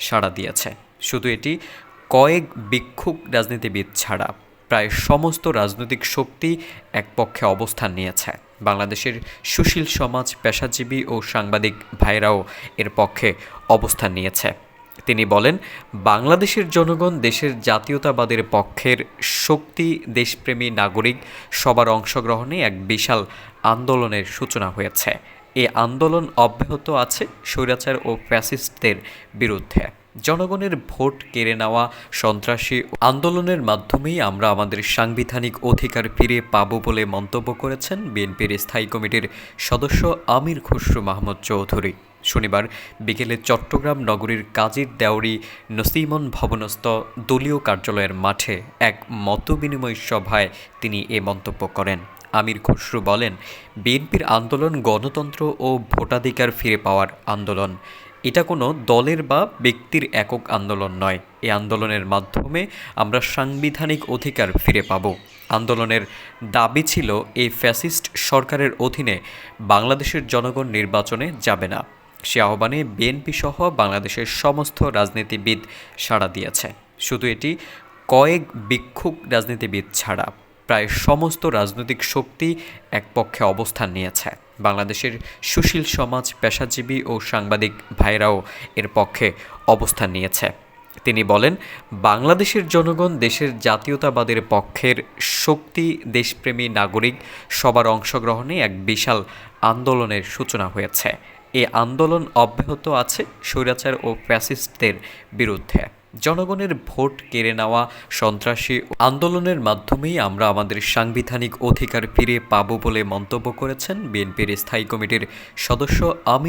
সাড়া দিয়েছে। শুধু এটি, কয়েক ভিক্ষুক রাজনীতিবিদ ছাড়া প্রায় সমস্ত রাজনৈতিক শক্তি এক পক্ষে অবস্থান নিয়েছে। বাংলাদেশের সুশীল সমাজ, পেশাজীবী ও সাংবাদিক ভাইরাও এর পক্ষে অবস্থান নিয়েছে। তিনি বলেন, বাংলাদেশের জনগণ দেশের জাতীয়তাবাদের পক্ষের শক্তি, দেশপ্রেমী নাগরিক সবার অংশগ্রহণে এক বিশাল আন্দোলনের সূচনা হয়েছে। এই আন্দোলন অব্যাহত আছে স্বৈরাচার ও ফ্যাসিস্টদের বিরুদ্ধে। জনগণের ভোট কেড়ে নেওয়া, সন্ত্রাসী আন্দোলনের মাধ্যমেই আমরা আমাদের সাংবিধানিক অধিকার ফিরে পাব বলে মন্তব্য করেছেন বিএনপির স্থায়ী কমিটির সদস্য আমির খসরু মাহমুদ চৌধুরী। শনিবার বিকেলে চট্টগ্রাম নগরীর কাজীর দেওরি নসিমন ভবনস্থ দলীয় কার্যালয়ের মাঠে এক মতবিনিময় সভায় তিনি এ মন্তব্য করেন। আমির খসরু বলেন, বিএনপির আন্দোলন গণতন্ত্র ও ভোটাধিকার ফিরে পাওয়ার আন্দোলন। এটা কোনো দলের বা ব্যক্তির একক আন্দোলন নয়। এই আন্দোলনের মাধ্যমে আমরা সাংবিধানিক অধিকার ফিরে পাব। আন্দোলনের দাবি ছিল, এই ফ্যাসিস্ট সরকারের অধীনে বাংলাদেশের জনগণ নির্বাচনে যাবে না। সে আহ্বানে বিএনপি সহ বাংলাদেশের সমস্ত রাজনীতিবিদ সাড়া দিয়েছে। শুধু এটি, কয়েক ভিক্ষুক রাজনীতিবিদ ছাড়া। প্রায় সমস্ত রাজনৈতিক শক্তি এক পক্ষে অবস্থান নিয়েছে। বাংলাদেশের সুশীল সমাজ, পেশাজীবী ও সাংবাদিক ভাইরাও এর পক্ষে অবস্থান নিয়েছে। তিনি বলেন, বাংলাদেশের জনগণ দেশের জাতীয়তাবাদের পক্ষের শক্তি, দেশপ্রেমী নাগরিক, সবার অংশগ্রহণে এক বিশাল আন্দোলনের সূচনা হয়েছে। এই আন্দোলন অব্যাহত আছে স্বৈরাচার ও ফ্যাসিস্টদের বিরুদ্ধে। জনগণের ভোট কেড়ে নেওয়া সন্ত্রাসী আন্দোলনের মাধ্যমেই আমরা আমাদের সাংবিধানিক অধিকার ফিরে পাব বলে মন্তব্য করেছেন বিএনপির স্থায়ী কমিটির সদস্য আমির